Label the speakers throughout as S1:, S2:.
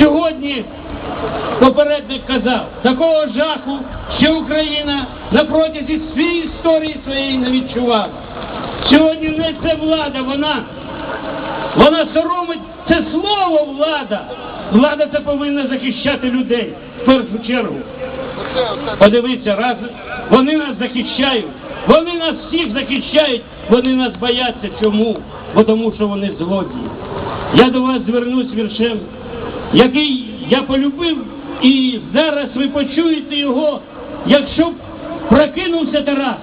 S1: Сьогодні попередник казав, такого жаху ще Україна на протязі всієї історії своєї не відчувала. Сьогодні не це влада, вона, вона соромить це слово влада. Влада це повинна захищати людей в першу чергу. Подивіться, раз вони нас захищають, вони нас всіх захищають, вони нас бояться. Чому? Бо тому, що вони злодії. Я до вас звернусь віршем, який я полюбив, і зараз ви почуєте його, якщо б прокинувся Тарас.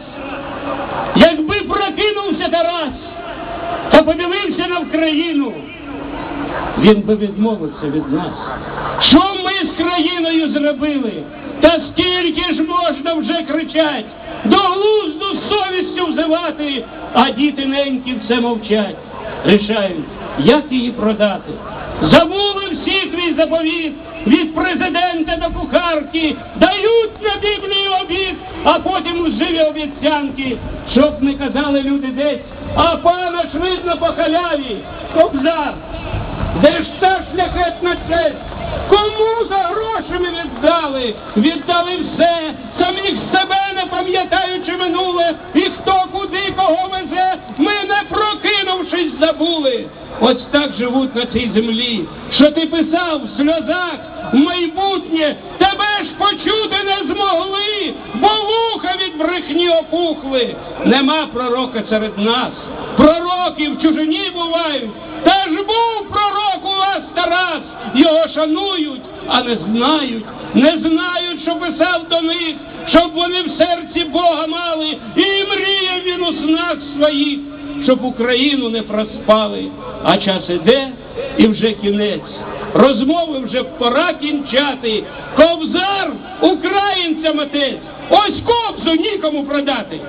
S1: Якби прокинувся Тарас, та подивився на Україну, він би відмовився від нас. Що ми з країною зробили? Та скільки ж можна вже кричать, до глузду совістю взивати, а діти ненькі все мовчать, рішають, як її продати. Забули всі твій заповіт від президента до кухарки, дають на Біблії обід, а потім живі обіцянки, щоб не казали люди десь, а пана ж видно по халяві, кобзар. Де ж та шляхетна честь? Кому за грошами віддали? Віддали все, самих себе не пам'ятаючи минуле, і хто куди кого везе, ми не прокинувшись забули. Ось так живуть на цій землі. Що ти писав в сльозах майбутнє, тебе ж почути не змогли, бо вуха від брехні опухли. Нема пророка серед нас. Пророки в чужині бувають. Та ж був пророк у вас Тарас, його шанують, а не знають, не знають, що писав до них, щоб вони в серці Бога мали, і мріяв він у снах своїх, щоб Україну не проспали. А час іде і вже кінець. Розмови вже пора кінчати. Кобзар українцям отець. Ось кобзу нікому продати.